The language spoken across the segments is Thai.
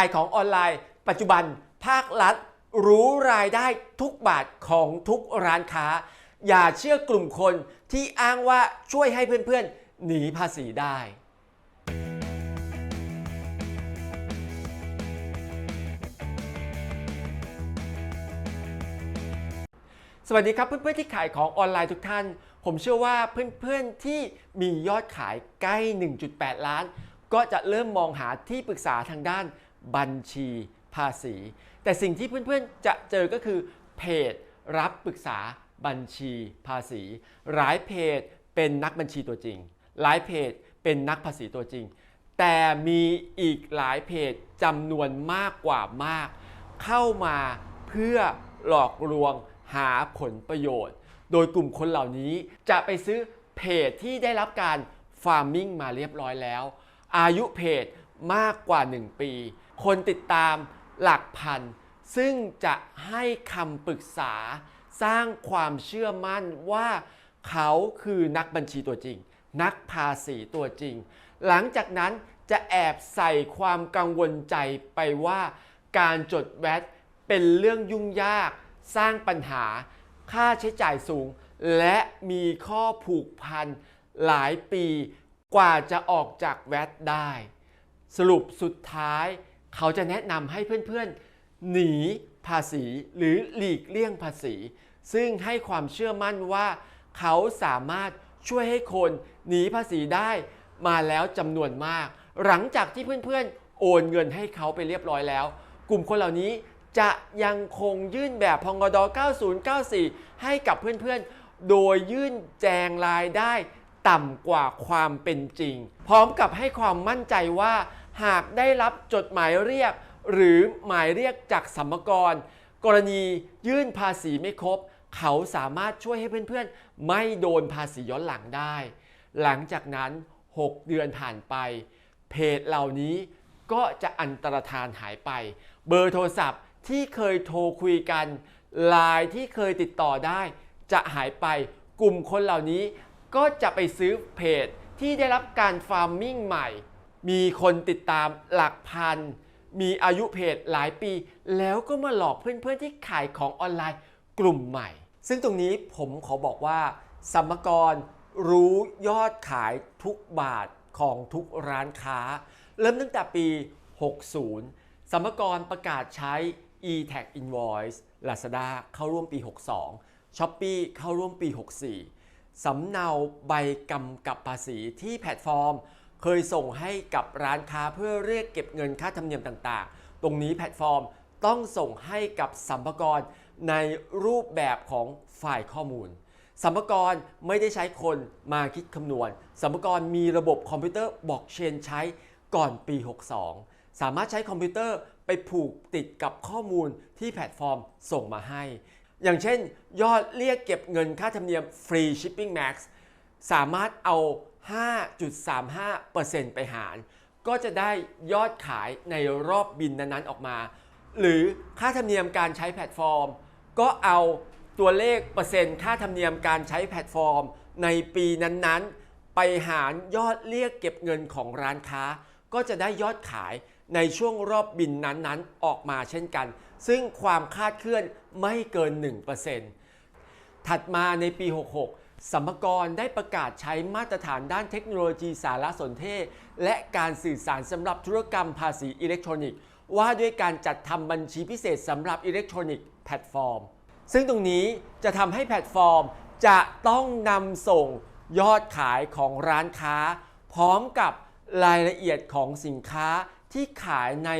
ายของออนไลน์ ปัจจุบันภาครัฐรู้รายได้ทุกบาทของทุกร้านค้า อย่าเชื่อกลุ่มคนที่อ้างว่าช่วยให้เพื่อนๆ หนีภาษีได้สวัสดีครับเพื่อนๆที่ขายของออนไลน์ทุกท่าน ผมเชื่อว่าเพื่อนๆที่มียอดขายใกล้ 1.8 ล้าน ก็จะเริ่มมองหาที่ปรึกษาทางด้าน บัญชีภาษี แต่สิ่งที่เพื่อนๆจะเจอก็คือเพจรับปรึกษาบัญชีภาษี หลายเพจเป็นนักบัญชีตัวจริง หลายเพจเป็นนักภาษีตัวจริง แต่มีอีกหลายเพจจำนวนมากกว่ามาก เข้ามาเพื่อหลอกลวงหาผลประโยชน์ โดยกลุ่มคนเหล่านี้จะไปซื้อเพจที่ได้รับการฟาร์มมิ่งมาเรียบร้อยแล้ว อายุเพจ มากกว่า 1 ปี คนติดตามหลักพัน ซึ่งจะให้คำปรึกษา สร้างความเชื่อมั่นว่าเขาคือนักบัญชีตัวจริง นักภาษีตัวจริง หลังจากนั้นจะแอบใส่ความกังวลใจไปว่าการจดแวดเป็นเรื่องยุ่งยาก สร้างปัญหา ค่าใช้จ่ายสูง และมีข้อผูกพันหลายปีกว่าจะออกจากแวดได้ สรุปสุดท้าย เขาจะแนะนำให้เพื่อนๆ หนีภาษีหรือหลีกเลี่ยงภาษี ซึ่งให้ความเชื่อมั่นว่า เขาสามารถช่วยให้คนหนีภาษีได้มาแล้วจำนวนมาก หลังจากที่เพื่อนๆ โอนเงินให้เขาไปเรียบร้อยแล้ว กลุ่มคนเหล่านี้จะยังคงยื่นแบบพงด9094 ให้กับเพื่อนๆ โดยยื่นแจงรายได้ต่ำกว่าความเป็นจริง พร้อมกับให้ความมั่นใจว่า หากได้รับจดหมายเรียก หรือหมายเรียกจากสัมภากร กรณียื่นภาษีไม่ครบ เขาสามารถช่วยให้เพื่อนๆ ไม่โดนภาษีย้อนหลังได้ หลังจากนั้น 6 เดือนผ่านไป เพจเหล่านี้ก็จะอันตรธานหายไป เบอร์โทรศัพท์ที่เคยโทรคุยกันไลน์ที่เคยติดต่อได้ จะหายไปกลุ่มคนเหล่านี้ก็จะไปซื้อเพจที่ได้รับการฟาร์มมิ่งใหม่ มีคนติดตามหลักพัน มีอายุเพจหลายปี แล้วก็มาหลอกเพื่อนๆที่ขายของออนไลน์กลุ่มใหม่ ซึ่งตรงนี้ผมขอบอกว่าสมกรรู้ยอดขายทุกบาทของทุกร้านค้า เริ่มตั้งแต่ปี 60 สมกรประกาศใช้ e-tag invoice Lazada เข้าร่วมปี 62 Shopee เข้าร่วมปี 64 สำเนาใบกำกับภาษีที่แพลตฟอร์ม เคยส่งให้กับร้านค้าเพื่อเรียกเก็บเงินค่าธรรมเนียมต่างๆ ตรงนี้แพลตฟอร์มต้องส่งให้กับสัมภากรในรูปแบบของฝ่ายข้อมูลสัมภากรไม่ได้ใช้คนมาคิดคำนวณสัมภากรมีระบบคอมพิวเตอร์บล็อกเชนใช้ก่อนปี 62 สามารถใช้คอมพิวเตอร์ไปผูกติดกับข้อมูลที่แพลตฟอร์มส่งมาให้ อย่างเช่น ยอดเรียกเก็บเงินค่าธรรมเนียม Free Shipping Max สามารถเอา 5.35%ไปหาร ก็จะได้ยอดขายในรอบบินนั้นๆออกมา หรือค่าธรรมเนียมการใช้แพลตฟอร์ม ก็เอาตัวเลขเปอร์เซ็นต์ค่าธรรมเนียมการใช้แพลตฟอร์ม ในปีนั้นๆ ไปหารยอดเรียกเก็บเงินของร้านค้า ก็จะได้ยอดขายในช่วงรอบบินนั้นๆ ออกมาเช่นกัน ซึ่งความคาดเคลื่อนไม่เกิน 1%ถัดมาในปี 66 สัมภากรได้ประกาศใช้มาตรฐานด้านเทคโนโลยีสารสนเทศ และการสื่อสารสำหรับธุรกรรมภาษีอิเล็กทรอนิกส์ ว่าด้วยการจัดทำบัญชีพิเศษสำหรับอิเล็กทรอนิกส์แพลตฟอร์ม ซึ่งตรงนี้จะทำให้แพลตฟอร์ม จะต้องนำส่งยอดขายของร้านค้า พร้อมกับรายละเอียดของสินค้าที่ขายใน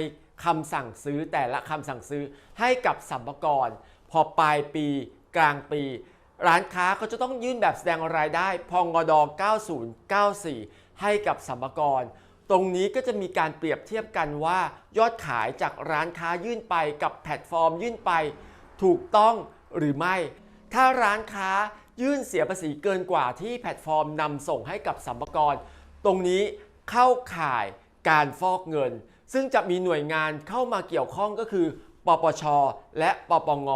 คำสั่งซื้อแต่ละคำสั่งซื้อให้กับสัมภากรพอปลายปีกลางปี ร้านค้าก็จะต้องยื่นแบบแสดงรายได้พงอด9094 ให้กับสัมภากร ตรงนี้ก็จะมีการเปรียบเทียบกันว่ายอดขายจากร้านค้ายื่นไปกับแพลตฟอร์มยื่นไป ถูกต้องหรือไม่ ถ้าร้านค้ายื่นเสียภาษีเกินกว่าที่แพลตฟอร์มนำส่งให้กับสัมภากร ตรงนี้เข้าข่ายการฟอกเงิน ซึ่งจะมีหน่วยงานเข้ามาเกี่ยวข้องก็คือ ปปช และปปง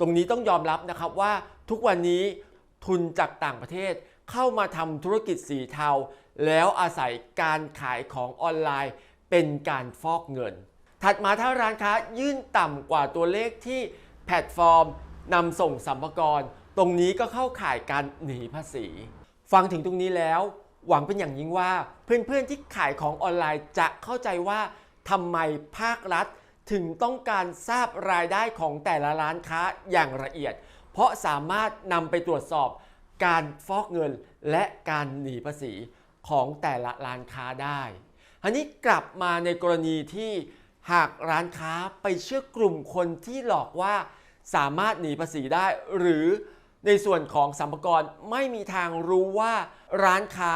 ตรงนี้ต้องยอมรับนะครับว่า ทุกวันนี้ทุนจากต่างประเทศเข้ามาทำธุรกิจสีเทา แล้วอาศัยการขายของออนไลน์เป็นการฟอกเงิน ถัดมาถ้าร้านค้ายื่นต่ำกว่าตัวเลขที่แพลตฟอร์มนำส่งสัมภาระตรงนี้ก็เข้าข่ายการหนีภาษี ฟังถึงตรงนี้แล้ว หวังเป็นอย่างยิ่งว่า เพื่อนๆที่ขายของออนไลน์จะเข้าใจว่าทำไมภาครัฐถึงต้องการทราบรายได้ของแต่ละร้านค้าอย่างละเอียด เพราะสามารถนำไปตรวจสอบการฟอกเงินและการหนีภาษีของแต่ละร้านค้าได้อันนี้กลับมาในกรณีที่หากร้านค้าไปเชื่อกลุ่มคนที่หลอกว่าสามารถหนีภาษีได้ หรือในส่วนของสัมภาระไม่มีทางรู้ว่าร้านค้า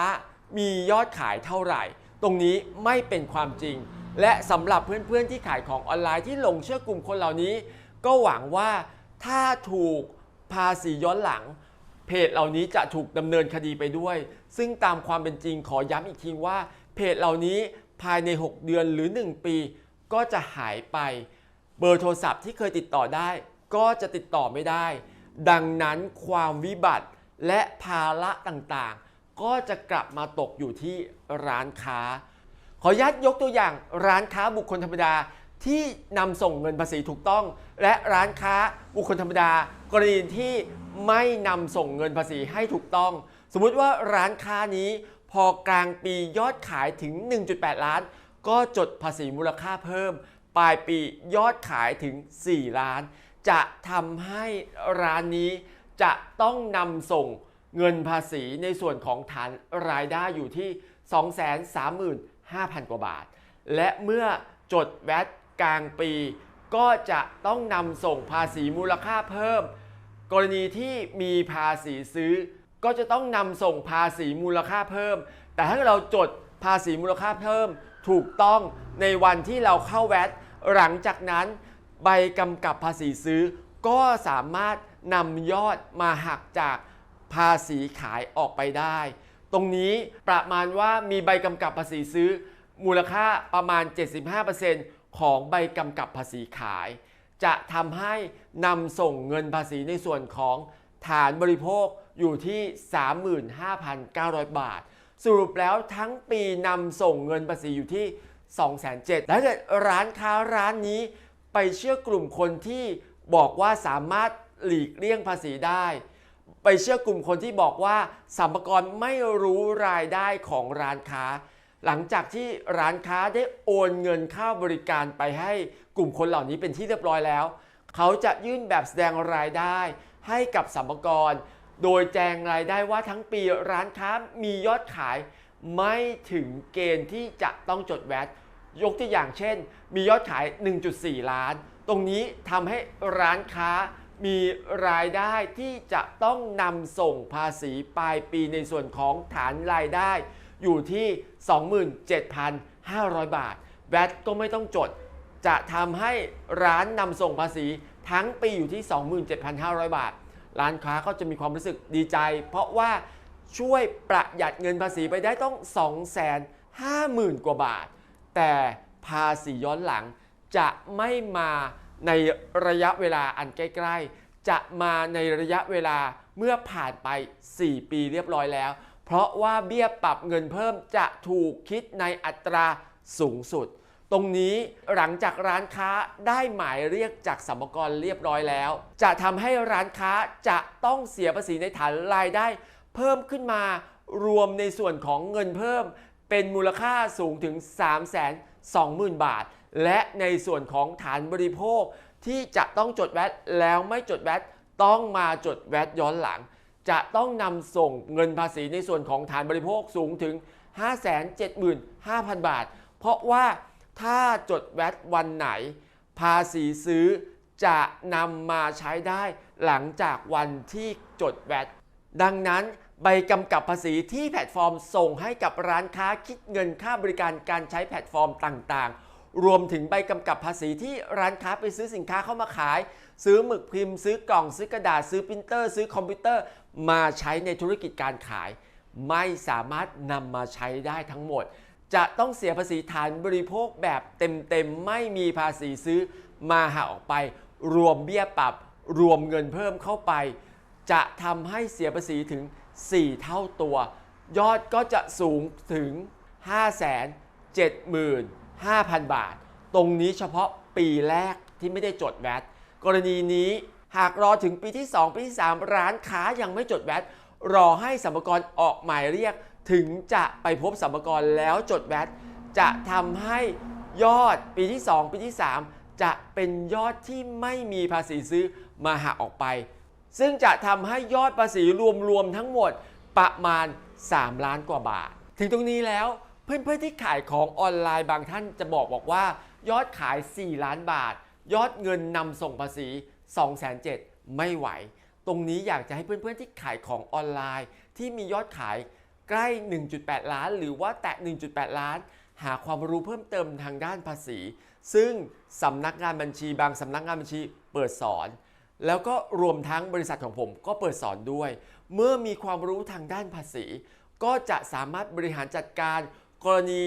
มียอดขายเท่าไหร่ ตรงนี้ไม่เป็นความจริง และสำหรับเพื่อนๆที่ขายของออนไลน์ที่หลงเชื่อกลุ่มคนเหล่านี้ ก็หวังว่าถ้าถูก ภาษีย้อนหลัง เพจเหล่านี้จะถูกดำเนินคดีไปด้วย ซึ่งตามความเป็นจริงขอย้ำอีกทีว่า เพจเหล่านี้ภายใน 6 เดือนหรือ 1 ปี ก็จะหายไป เบอร์โทรศัพท์ที่เคยติดต่อได้ ก็จะติดต่อไม่ได้ ดังนั้นความวิบัติและภาระต่างๆ ก็จะกลับมาตกอยู่ที่ร้านค้า ขออนุญาตยกตัวอย่างร้านค้าบุคคลธรรมดาที่นำส่งเงินภาษีถูกต้อง และร้านค้าบุคคลธรรมดา กรณีที่ไม่นำส่งเงินภาษีให้ถูกต้อง สมมุติว่าร้านค้านี้พอกลางปียอดขายถึง 1.8 ล้าน ก็จดภาษีมูลค่าเพิ่ม ปลายปียอดขายถึง 4 ล้าน จะทำให้ร้านนี้จะต้องนำส่งเงินภาษีในส่วนของฐานรายได้อยู่ที่ 235,000 กว่าบาท และเมื่อจดแวตกลางปี ก็จะต้องนำส่งภาษีมูลค่าเพิ่ม กรณีที่มีภาษีซื้อ ก็จะต้องนำส่งภาษีมูลค่าเพิ่ม แต่ถ้าเราจดภาษีมูลค่าเพิ่ม ถูกต้องในวันที่เราเข้าแวตหลังจากนั้นใบกำกับภาษีซื้อ ก็สามารถนำยอดมาหักจากภาษีขายออกไปได้ ตรงนี้ประมาณว่ามีใบกำกับภาษีซื้อ มูลค่าประมาณ 75% ของใบกำกับภาษีขาย จะทำให้นำส่งเงินภาษีในส่วนของฐานบริโภคอยู่ที่ 35,900 บาท สรุปแล้วทั้งปีนำส่งเงินภาษีอยู่ที่2,700แล้วเกิดร้านค้าร้านนี้ไปเชื่อกลุ่มคนที่บอกว่าสามารถหลีกเลี่ยงภาษีได้ ไปเชื่อกลุ่มคนที่บอกว่าสัมภาระไม่รู้รายได้ของร้านค้า หลังจากที่ร้านค้าได้โอนเงินค่าบริการไปให้กลุ่มคนเหล่านี้เป็นที่เรียบร้อยแล้ว เขาจะยื่นแบบแสดงรายได้ ให้กับสัมภาระโดยแจงรายได้ว่าทั้งปีร้านค้ามียอดขาย ไม่ถึงเกณฑ์ที่จะต้องจดแวตยกตัวอย่างเช่น มียอดขาย 1.4 ล้าน ตรงนี้ทำให้ร้านค้ามีรายได้ที่จะต้องนำส่งภาษีปลายปีในส่วนของฐานรายได้ อยู่ที่ 27,500 บาทแวตก็ไม่ต้องจด จะทำให้ร้านนำส่งภาษีทั้งปีอยู่ที่ 27,500 บาท ร้านค้าก็จะมีความรู้สึกดีใจ เพราะว่าช่วยประหยัดเงินภาษีไปได้ต้อง 250,000 กว่าบาท แต่ภาษีย้อนหลังจะไม่มาในระยะเวลาอันใกล้ ๆ จะมาในระยะเวลาเมื่อผ่านไป 4 ปีเรียบร้อยแล้ว เพราะว่าเบี้ยปรับเงินเพิ่มจะถูกคิดในอัตราสูงสุด ตรงนี้หลังจากร้านค้าได้หมายเรียกจากสมภารเรียบร้อยแล้ว จะทำให้ร้านค้าจะต้องเสียภาษีในฐานรายได้เพิ่มขึ้นมารวมในส่วนของเงินเพิ่มเป็นมูลค่าสูงถึง 3 2 0 0 0 0 บาท และในส่วนของฐานบริโภคที่จะต้องจดแวตแล้วไม่จดแวตต้องมาจดแวตย้อนหลัง จะต้องนำส่งเงินภาษีในส่วนของฐานบริโภคสูงถึง 575,000 บาท เพราะว่าถ้าจดแวตวันไหน ภาษีซื้อจะนำมาใช้ได้หลังจากวันที่จดแวตดังนั้นใบกำกับภาษีที่แพลตฟอร์มส่งให้กับร้านค้าคิดเงินค่าบริการการใช้แพลตฟอร์มต่างๆ รวมถึงใบกำกับภาษีที่ร้านค้าไปซื้อสินค้าเข้ามาขาย ซื้อหมึกพิมพ์ ซื้อกล่องซื้อกระดาษซื้อปรินเตอร์ ซื้อคอมพิวเตอร์ มาใช้ในธุรกิจการขาย ไม่สามารถนำมาใช้ได้ทั้งหมด จะต้องเสียภาษีฐานบริโภคแบบเต็มๆ ไม่มีภาษีซื้อมาหักออกไป รวมเบี้ยปรับ รวมเงินเพิ่มเข้าไป จะทำให้เสียภาษีถึง 4 เท่าตัว ยอดก็จะสูงถึง 575,000 บาท ตรงนี้เฉพาะปีแรกที่ไม่ได้จดแวตกรณีนี้ หากรอถึงปีที่ 2 ปีที่ 3 ร้านค้ายังไม่จดแวตรอให้สัมภาระออกหมายเรียก ถึงจะไปพบสัมภาระแล้วจดแวตจะทำให้ยอดปีที่ 2 ปีที่ 3 จะเป็นยอดที่ไม่มีภาษีซื้อมาหักออกไป ซึ่งจะทำให้ยอดภาษีรวมๆทั้งหมดประมาณ 3 ล้านกว่าบาท ถึงตรงนี้แล้วเพื่อนๆที่ขายของออนไลน์บางท่านจะบอกบอกว่า ยอดขาย 4 ล้านบาท ยอดเงินนำส่งภาษี 2 7 0 0 0ไม่ไหว ตรงนี้อยากจะให้เพื่อนๆที่ขายของออนไลน์ ที่มียอดขายใกล้ 1.8 ล้าน หรือว่าแตะ 1.8 ล้าน หาความรู้เพิ่มเติมทางด้านภาษี ซึ่งสำนักงานบัญชีบางสำนักงานบัญชีเปิดสอน แล้วก็รวมทั้งบริษัทของผมก็เปิดสอนด้วย เมื่อมีความรู้ทางด้านภาษี ก็จะสามารถบริหารจัดการ กรณี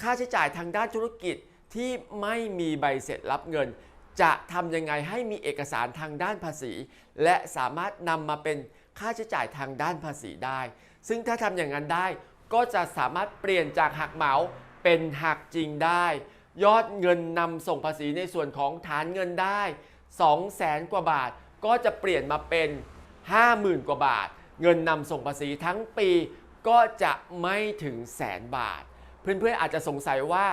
ค่าใช้จ่ายทางด้านธุรกิจที่ไม่มีใบเสร็จรับเงิน จะทำยังไงให้มีเอกสารทางด้านภาษี และสามารถนำมาเป็นค่าใช้จ่ายทางด้านภาษีได้ ซึ่งถ้าทำอย่างนั้นได้ ก็จะสามารถเปลี่ยนจากหักเหมาเป็นหักจริงได้ ยอดเงินนำส่งภาษีในส่วนของฐานเงินได้ 2 0 0แสนกว่าบาท ก็จะเปลี่ยนมาเป็น 50,000 กว่าบาท เงินนำส่งภาษีทั้งปีก็จะไม่ถึงแสนบาท เพื่อนๆอาจจะสงสัยว่า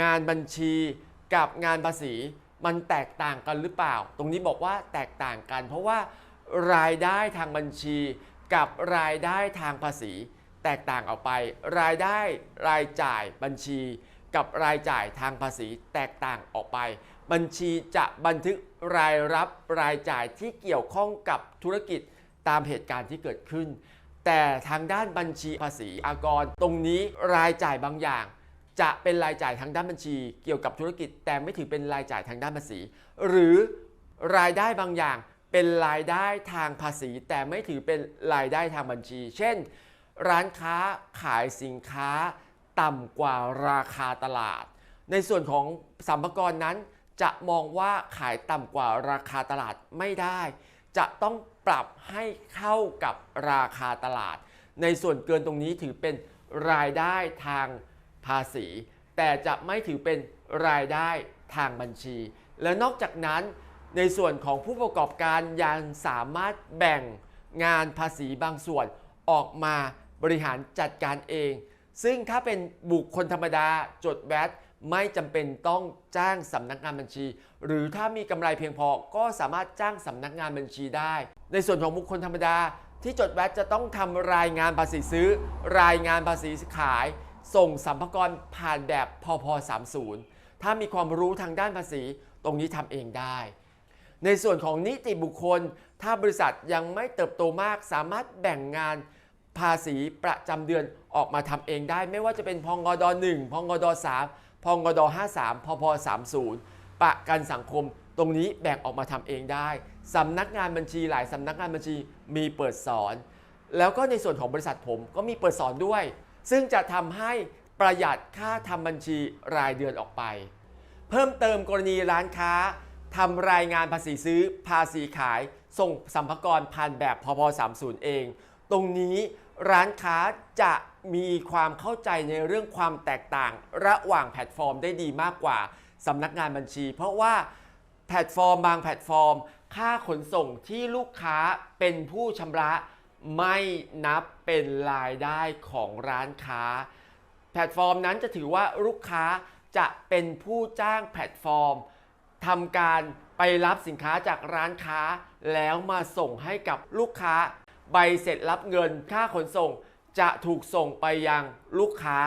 งานบัญชีกับงานภาษี มันแตกต่างกันหรือเปล่า ตรงนี้บอกว่าแตกต่างกัน เพราะว่ารายได้ทางบัญชี กับรายได้ทางภาษี แตกต่างออกไป รายได้รายจ่ายบัญชี กับรายจ่ายทางภาษี แตกต่างออกไป บัญชีจะบันทึกรายรับรายจ่ายที่เกี่ยวข้องกับธุรกิจตามเหตุการณ์ที่เกิดขึ้น แต่ทางด้านบัญชีภาษีอากร ตรงนี้รายจ่ายบางอย่าง จะเป็นรายจ่ายทางด้านบัญชี เกี่ยวกับธุรกิจ แต่ไม่ถือเป็นรายจ่ายทางด้านภาษี หรือรายได้บางอย่างเป็นรายได้ทางภาษี แต่ไม่ถือเป็นรายได้ทางบัญชี เช่น ร้านค้าขายสินค้า ต่ำกว่าราคาตลาด ในส่วนของสัมภาระนั้น จะมองว่าขายต่ำกว่าราคาตลาดไม่ได้ จะต้องปรับให้เข้ากับราคาตลาด ในส่วนเกินตรงนี้ถือเป็นรายได้ทาง ภาษี แต่จะไม่ถือเป็นรายได้ทางบัญชี และนอกจากนั้นในส่วนของผู้ประกอบการยังสามารถแบ่งงานภาษีบางส่วนออกมาบริหารจัดการเอง ซึ่งถ้าเป็นบุคคลธรรมดาจดแวตไม่จำเป็นต้องจ้างสำนักงานบัญชี หรือถ้ามีกำไรเพียงพอก็สามารถจ้างสำนักงานบัญชีได้ ในส่วนของบุคคลธรรมดาที่จดแวตจะต้องทำรายงานภาษีซื้อ รายงานภาษีขาย ส่งสัมภาระผ่านแบบพพ30 ถ้ามีความรู้ทางด้านภาษี ตรงนี้ทำเองได้ ในส่วนของนิติบุคคล ถ้าบริษัทยังไม่เติบโตมาก สามารถแบ่งงานภาษีประจำเดือนออกมาทำเองได้ ไม่ว่าจะเป็นพงด1พงด3พงด53พพ30 ประกันสังคม ตรงนี้แบ่งออกมาทำเองได้สำนักงานบัญชีหลายสำนักงานบัญชีมีเปิดสอน แล้วก็ในส่วนของบริษัทผมก็มีเปิดสอนด้วย ซึ่งจะทำให้ประหยัดค่าทำบัญชีรายเดือนออกไป เพิ่มเติมกรณีร้านค้าทำรายงานภาษีซื้อภาษีขาย ส่งสัมภาระผ่านแบบพพ30 เอง ตรงนี้ร้านค้าจะมีความเข้าใจในเรื่องความแตกต่าง ระหว่างแพลตฟอร์มได้ดีมากกว่าสำนักงานบัญชี เพราะว่าแพลตฟอร์มบางแพลตฟอร์ม ค่าขนส่งที่ลูกค้าเป็นผู้ชำระ ไม่นับเป็นรายได้ของร้านค้า แพลตฟอร์มนั้นจะถือว่าลูกค้าจะเป็นผู้จ้างแพลตฟอร์มทำการไปรับสินค้าจากร้านค้า แล้วมาส่งให้กับลูกค้า ใบเสร็จรับเงินค่าขนส่ง จะถูกส่งไปยังลูกค้า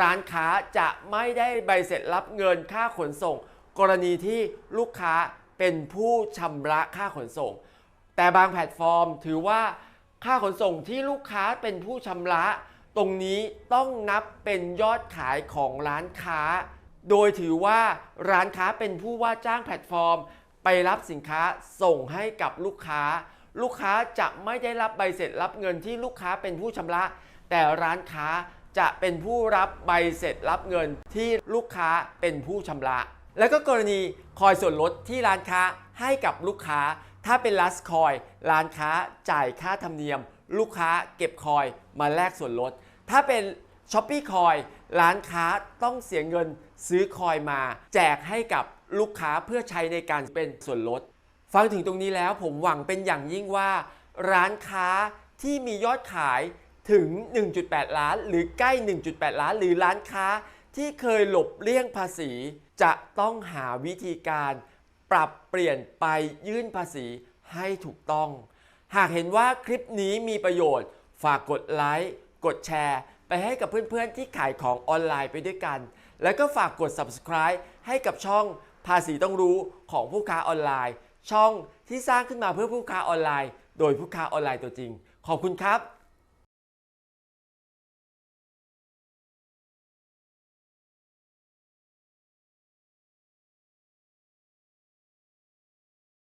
ร้านค้าจะไม่ได้ใบเสร็จรับเงินค่าขนส่ง กรณีที่ลูกค้าเป็นผู้ชำระค่าขนส่ง แต่บางแพลตฟอร์มถือว่า ค่าขนส่งที่ลูกค้าเป็นผู้ชำระ ตรงนี้ต้องนับเป็นยอดขายของร้านค้า โดยถือว่าร้านค้าเป็นผู้ว่าจ้างแพลตฟอร์ม ไปรับสินค้าส่งให้กับลูกค้า ลูกค้าจะไม่ได้รับใบเสร็จรับเงินที่ลูกค้าเป็นผู้ชำระ แต่ร้านค้าจะเป็นผู้รับใบเสร็จรับเงินที่ลูกค้าเป็นผู้ชำระ แล้วก็กรณีคอยส่วนลดที่ร้านค้าให้กับลูกค้า ถ้าเป็นลัสคอยร้านค้าจ่ายค่าธรรมเนียม ลูกค้าเก็บคอยมาแลกส่วนลด ถ้าเป็นช้อปปี้คอยร้านค้าต้องเสียเงินซื้อคอยมา แจกให้กับลูกค้าเพื่อใช้ในการเป็นส่วนลด ฟังถึงตรงนี้แล้วผมหวังเป็นอย่างยิ่งว่า ร้านค้าที่มียอดขายถึง 1.8 ล้าน หรือใกล้ 1.8 ล้าน หรือร้านค้าที่เคยหลบเลี่ยงภาษี จะต้องหาวิธีการ ปรับเปลี่ยนไปยื่นภาษีให้ถูกต้อง หากเห็นว่าคลิปนี้มีประโยชน์ ฝากกดไลค์กดแชร์ ไปให้กับเพื่อนๆที่ขายของออนไลน์ไปด้วยกัน แล้วก็ฝากกด subscribe ให้กับช่องภาษีต้องรู้ของผู้ค้าออนไลน์ ช่องที่สร้างขึ้นมาเพื่อผู้ค้าออนไลน์ โดยผู้ค้าออนไลน์ตัวจริง ขอบคุณครับ